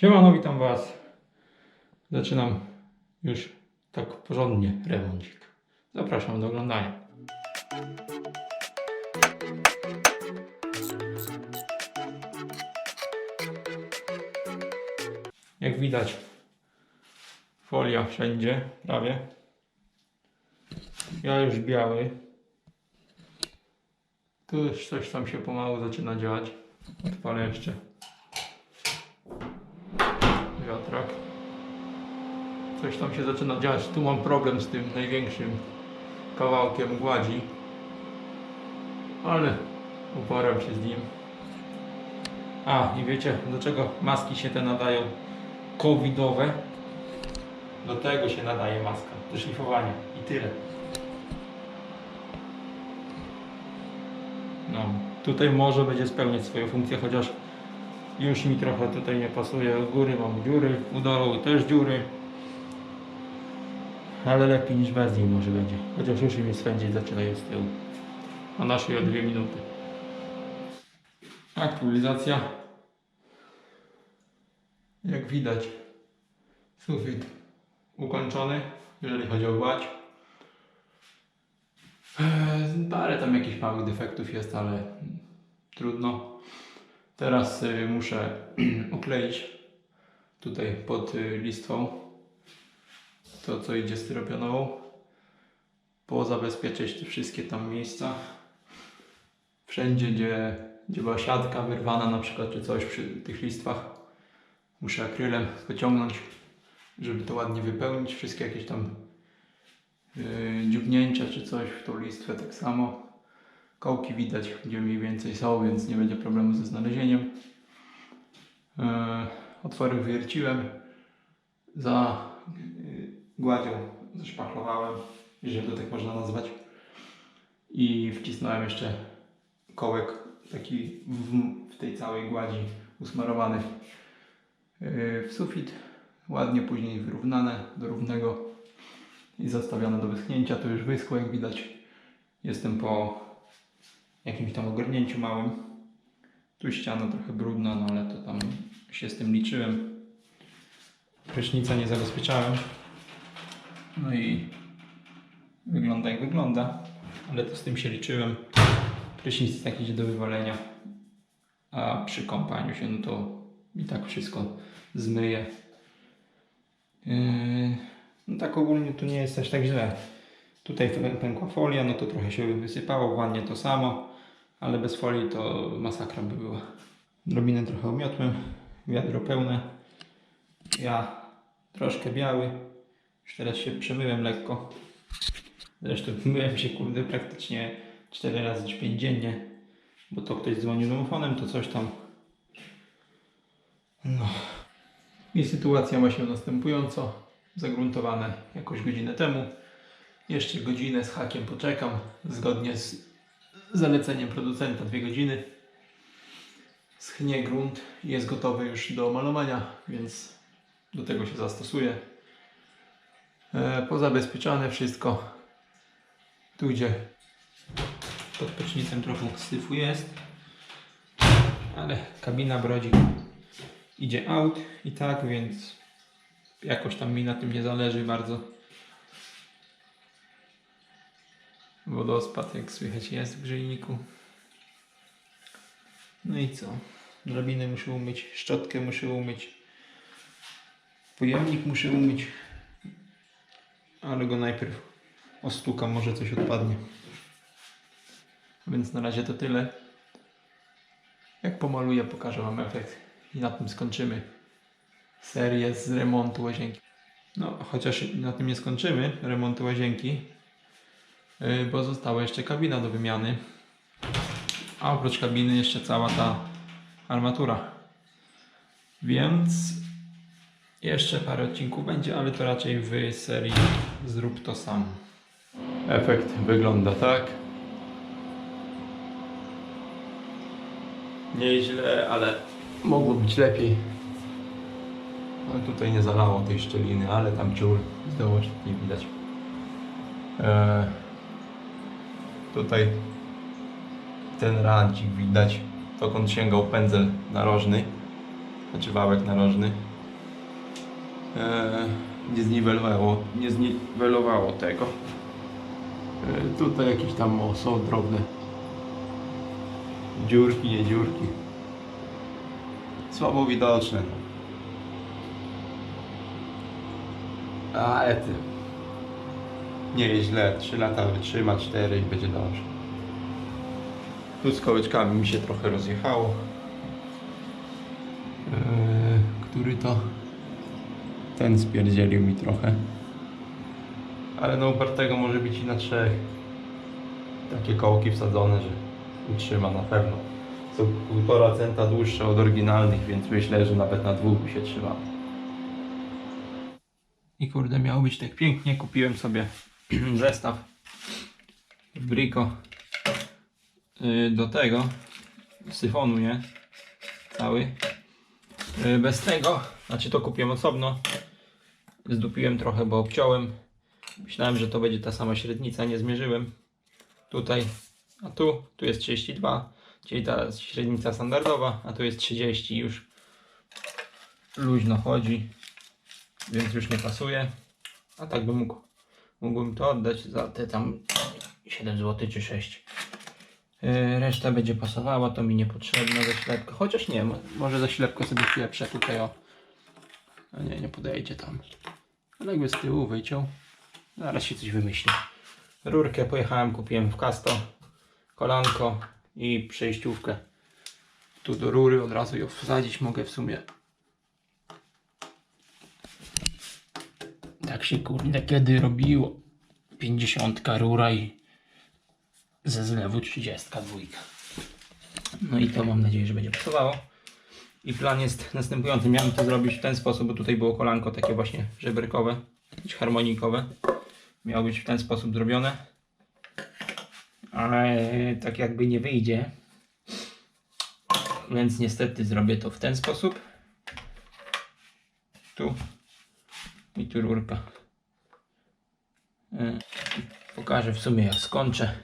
Siemano, witam Was. Zaczynam już tak porządnie remoncik. Zapraszam do oglądania. Jak widać, folia wszędzie, prawie. Ja już biały. Tu już coś tam się pomału zaczyna działać. Odpalę jeszcze Coś tam się zaczyna dziać. Tu mam problem z tym największym kawałkiem gładzi. Ale uporam się z nim. A i wiecie do czego maski się te nadają? Covidowe. Do tego się nadaje maska. Do szlifowania. I tyle. No, tutaj może będzie spełniać swoją funkcję, chociaż już mi trochę tutaj nie pasuje. U góry mam dziury, u dołu też dziury. Ale lepiej niż bez niej może będzie. Chociaż już mi swędzić zaczynają z tyłu. A naszej o dwie minuty. Aktualizacja. Jak widać, sufit ukończony, jeżeli chodzi o gładź. Eee, Parę tam jakichś małych defektów jest, ale trudno. Teraz y, muszę okleić tutaj pod y, listwą to, co idzie styropianową. Pozabezpieczyć te wszystkie tam miejsca. Wszędzie, gdzie, gdzie była siatka wyrwana na przykład, czy coś przy tych listwach, muszę akrylem pociągnąć, żeby to ładnie wypełnić. Wszystkie jakieś tam yy, dziubnięcia czy coś w tą listwę tak samo. Kołki widać, gdzie mniej więcej są, więc nie będzie problemu ze znalezieniem. Yy, otwory wywierciłem. Za gładzią zaszpachlowałem, jeżeli to tak można nazwać. I wcisnąłem jeszcze kołek taki w, w tej całej gładzi usmarowany yy, w sufit. Ładnie później wyrównane do równego i zostawione do wyschnięcia. To już wyschło, jak widać. Jestem po jakimś tam ogarnięciu małym. Tu ściana trochę brudna, no ale to tam się z tym liczyłem. Prysznica nie zabezpieczałem. No i wygląda jak wygląda, ale to z tym się liczyłem. Prysznic tak idzie do wywalenia, a przy kąpaniu się no to i tak wszystko zmyje. Yy, no tak ogólnie tu nie jest aż tak źle. Tutaj pękła folia, no to trochę się wysypało, w wannie to samo, ale bez folii to masakra by była. Drobinę trochę umiotłem, wiadro pełne. Ja troszkę biały, teraz się przemyłem lekko. Zresztą myłem się kurde praktycznie 4 razy czy 5 dziennie, bo to ktoś dzwonił domofonem, to coś tam. No. I sytuacja ma się następująco. Zagruntowane jakąś godzinę temu. Jeszcze godzinę z hakiem poczekam, zgodnie z zaleceniem producenta, dwie godziny. Schnie grunt jest gotowy już do malowania, więc do tego się zastosuję. E, pozabezpieczane wszystko. Tu gdzie pod pecznicem trochę syfu jest, ale kabina brodzik idzie out i tak, więc jakoś tam mi na tym nie zależy bardzo. Wodospad, jak słychać, jest w grzejniku. No i co? Drabinę muszę umyć, szczotkę muszę umyć, pojemnik muszę umyć, ale go najpierw ostukam, może coś odpadnie. Więc na razie to tyle. Jak pomaluję, pokażę Wam efekt i na tym skończymy serię z remontu łazienki. No, chociaż na tym nie skończymy remontu łazienki, yy, bo została jeszcze kabina do wymiany. A oprócz kabiny jeszcze cała ta armatura. Więc jeszcze parę odcinków będzie, ale to raczej w serii Zrób to sam. Efekt wygląda tak. Nieźle, ale mogło być lepiej. No tutaj nie zalało tej szczeliny, ale tam ciur z dołu nie widać. Eee, tutaj ten rancik widać, dokąd sięgał pędzel narożny. znaczy wałek narożny. E, nie zniwelowało, nie zniwelowało tego. E, tutaj jakieś tam o, są drobne dziurki, nie dziurki. Słabo widoczne. Ale ty. Nie jest źle. 3 lata wytrzyma, 4 i będzie dobrze. Tu z kołyczkami mi się trochę rozjechało. Eee, który to? Ten spierdzielił mi trochę. Ale no upartego może być i na trzech. Takie kołki wsadzone, że utrzyma na pewno. Są półtora centa dłuższe od oryginalnych, więc myślę, że nawet na dwóch by się trzymało. I kurde, miało być tak pięknie. Kupiłem sobie zestaw Brico y, do tego syfonu, nie? Cały. Y, Bez tego, znaczy to kupiłem osobno. Zdupiłem trochę, bo obciąłem. Myślałem, że to będzie ta sama średnica, nie zmierzyłem. Tutaj, a tu, tu jest 32, czyli ta średnica standardowa, a tu jest 30 już luźno chodzi, więc już nie pasuje. A tak bym mógł, mógłbym to oddać za te tam 7 zł czy 6. Yy, Reszta będzie pasowała, to mi niepotrzebne za ślepkę. Chociaż nie, mo- może za ślepkę sobie ślepszę tutaj o. A nie, nie podejdzie tam. Ale jakby z tyłu wyciął. Zaraz się coś wymyśli. Rurkę pojechałem, kupiłem w Casto. Kolanko i przejściówkę. Tu do rury od razu ją wsadzić mogę w sumie. Tak się kurde kiedy robiło. 50 rura i ze zlewu 32. No i to mam nadzieję, że będzie pasowało. I plan jest następujący. Miałem to zrobić w ten sposób, bo tutaj było kolanko takie właśnie żeberkowe, czy harmonikowe. Miało być w ten sposób zrobione. Ale tak jakby nie wyjdzie. Więc niestety zrobię to w ten sposób. Tu i tu rurka. E, Pokażę w sumie jak skończę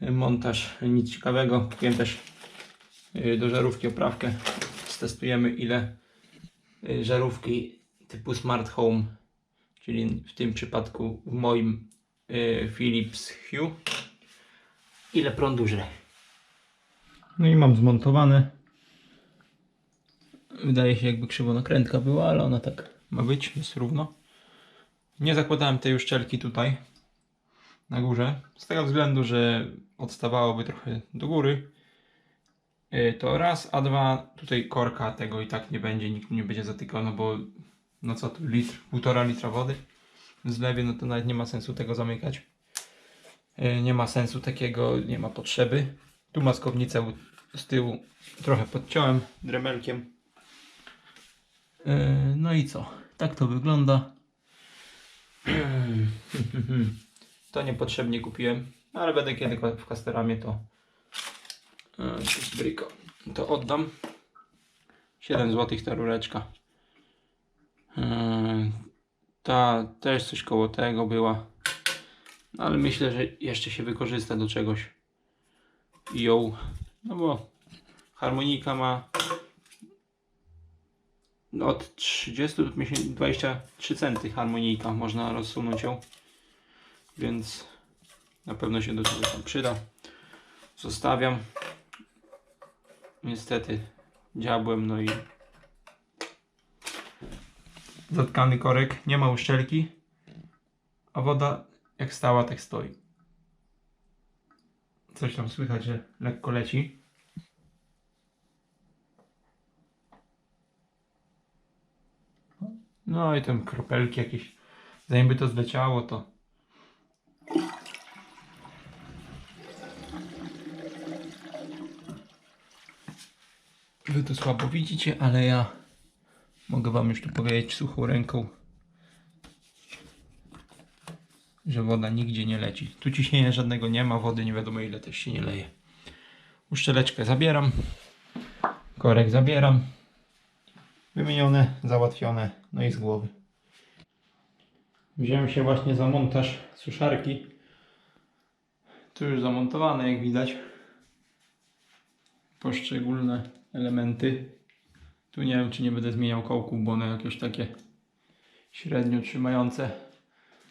montaż. Nic ciekawego. Kupiłem też y, do żarówki oprawkę. Stestujemy ile y, żarówki typu Smart Home, czyli w tym przypadku w moim y, Philips Hue, ile prądu żre. No i mam zmontowane. Wydaje się jakby krzywonakrętka była, ale ona tak ma być, jest równo. Nie zakładałem tej uszczelki tutaj na górze, z tego względu, że odstawałoby trochę do góry. Yy, To raz, a dwa, tutaj korka tego i tak nie będzie, nikt nie będzie zatykał, no bo no co tu, litr, półtora litra wody w zlewie, no to nawet nie ma sensu tego zamykać. Yy, Nie ma sensu takiego, nie ma potrzeby. Tu maskownicę z tyłu trochę podciąłem dremelkiem. Yy, No i co? Tak to wygląda. To niepotrzebnie kupiłem, ale będę kiedy w Castoramie to jest Brico. To oddam. 7 zł ta rureczka. E, Ta też coś koło tego była. Ale myślę, że jeszcze się wykorzysta do czegoś. Ją. No bo harmonika ma od 30 do 23 centy harmonika. Można rozsunąć ją. Więc na pewno się do czegoś tam przyda. Zostawiam. Niestety diabłem, no i zatkany korek, nie ma uszczelki, a woda jak stała, tak stoi. Coś tam słychać, że lekko leci. No i tam kropelki jakieś. Zanim by to zleciało, to Wy to słabo widzicie, ale ja mogę wam już tu powiedzieć suchą ręką, że woda nigdzie nie leci. Tu ciśnienia żadnego nie ma, wody nie wiadomo ile też się nie leje. Uszczeleczkę zabieram, korek zabieram. Wymienione, załatwione, no i z głowy. Wziąłem się właśnie za montaż suszarki. Tu już zamontowane, jak widać. Poszczególne elementy. Tu nie wiem, czy nie będę zmieniał kołków, bo one jakieś takie średnio trzymające.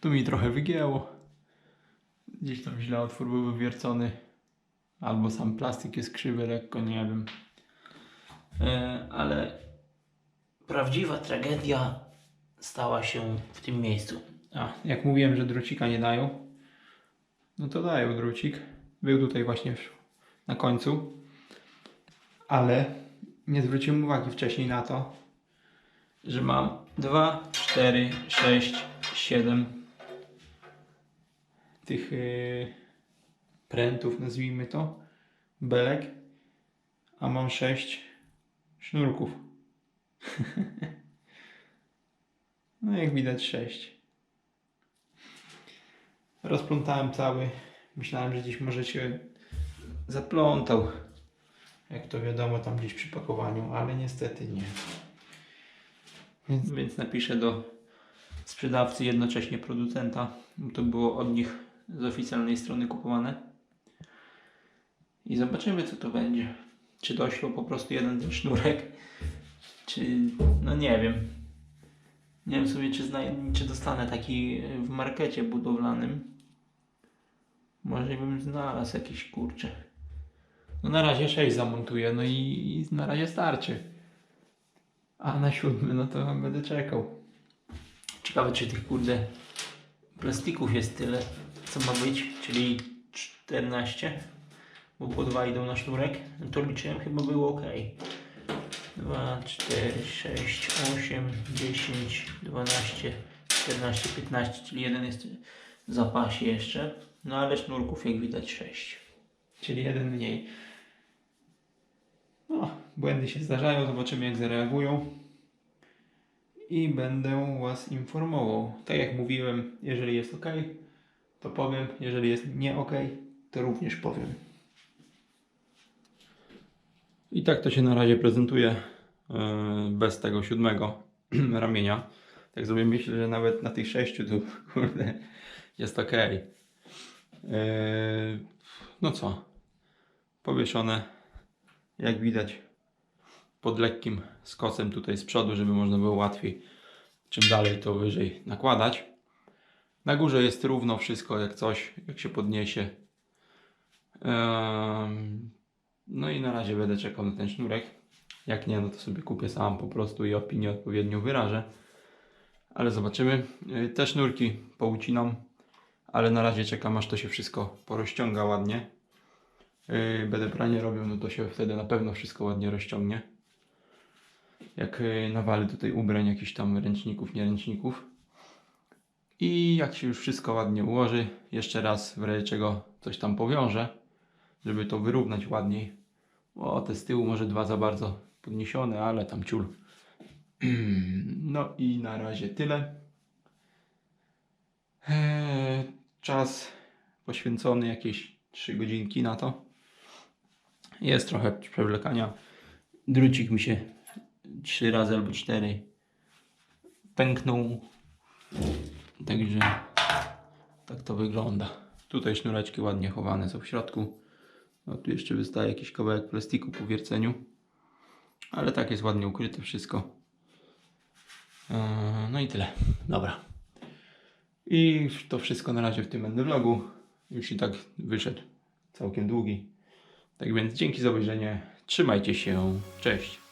Tu mi trochę wygięło. Gdzieś tam źle otwór był wywiercony. Albo sam plastik jest krzywy lekko, nie wiem. E, ale prawdziwa tragedia stała się w tym miejscu. A, jak mówiłem, że drucika nie dają, no to dają drucik. Był tutaj właśnie na końcu, ale nie zwróciłem uwagi wcześniej na to, że mam 2, 4, 6, 7 tych yy, prętów, nazwijmy to, belek, a mam 6 sznurków. no jak widać 6. Rozplątałem cały. Myślałem, że gdzieś może się zaplątał. Jak to wiadomo, tam gdzieś przy pakowaniu, ale niestety nie. Więc, więc napiszę do sprzedawcy, jednocześnie producenta. To było od nich z oficjalnej strony kupowane. I zobaczymy, co to będzie. Czy doślą po prostu jeden ten sznurek, czy no nie wiem. Nie wiem sobie, czy, czy dostanę taki w markecie budowlanym. Może bym znalazł jakiś kurczę. No na razie 6 zamontuję, no i, i na razie starczy. A na siódmy, no to będę czekał. Ciekawe, czy tych kurde plastików jest tyle, co ma być, czyli 14, bo po dwa idą na sznurek. No to liczyłem, chyba było ok. 2, 4, 6, 8, 10, 12, 14, 15, czyli jeden jest w zapasie jeszcze. No ale sznurków jak widać 6. Czyli jeden mniej. No, błędy się zdarzają, zobaczymy jak zareagują. I będę Was informował. Tak jak mówiłem, jeżeli jest ok, to powiem. Jeżeli jest nie ok, to również powiem. I tak to się na razie prezentuje yy, bez tego siódmego ramienia. Tak sobie myślę, że nawet na tych sześciu to kurde jest ok. Yy, no co? Powieszone, jak widać, pod lekkim skosem tutaj z przodu, żeby można było łatwiej czym dalej to wyżej nakładać. Na górze jest równo wszystko, jak coś, jak się podniesie. Em, no i na razie będę czekał na ten sznurek. Jak nie, no to sobie kupię sam po prostu i opinię odpowiednio wyrażę. Ale zobaczymy. Y, Te sznurki poucinam, ale na razie czekam aż to się wszystko porozciąga ładnie. Yy, Będę pranie robił, no to się wtedy na pewno wszystko ładnie rozciągnie. Jak yy, nawalę tutaj ubrań, jakichś tam ręczników, nieręczników. I jak się już wszystko ładnie ułoży, jeszcze raz w razie czego coś tam powiążę, żeby to wyrównać ładniej. O, te z tyłu może dwa za bardzo podniesione, ale tam ciul. No i na razie tyle. Eee, czas poświęcony jakieś 3 godzinki na to. Jest trochę przewlekania. Drucik mi się 3 razy albo 4 pęknął. Także tak to wygląda. Tutaj sznureczki ładnie chowane są w środku. No tu jeszcze wystaje jakiś kawałek plastiku po wierceniu. Ale tak jest ładnie ukryte wszystko. Eee, No i tyle. Dobra. I to wszystko na razie w tym będę vlogu. Już i tak wyszedł całkiem długi. Tak więc dzięki za obejrzenie. Trzymajcie się. Cześć.